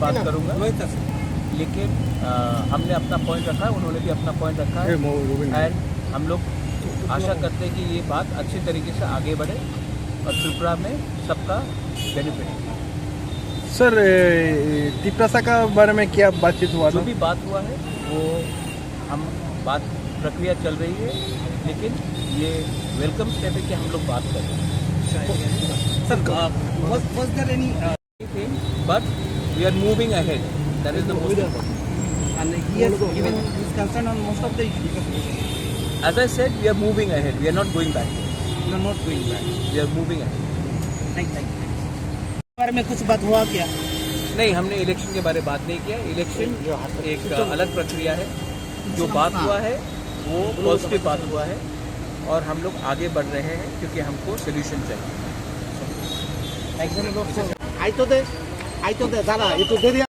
बात करूँगा। तो। लेकिन हमने अपना पॉइंट रखा है उन्होंने भी अपना पॉइंट रखा। है एंड हम लोग आशा करते हैं कि ये बात अच्छे तरीके से आगे बढ़े और त्रिपुरा में सबका बेनिफिट सर तिपरासा का बारे में क्या बातचीत हुआ जो भी बात हुआ है वो हम बात प्रक्रिया चल रही है लेकिन ये वेलकम स्टेप है कि हम लोग बात करें सर तो- तो- uh, but we are moving ahead that is the most important and he has given his concern on most of the issues? As I said, we are moving ahead. We are not going back. You are not going back. We are moving ahead. Thank you. बारे में कुछ बात हुआ क्या नहीं हमने election के बारे में बात नहीं किया इलेक्शन एक अलग प्रक्रिया है जो बात हुआ है वो पॉजिटिव बात हुआ है और हम लोग आगे बढ़ रहे हैं क्योंकि हमको सोल्यूशन चाहिए আইতো দে আইতো দে দাঁড়া একটু দেরি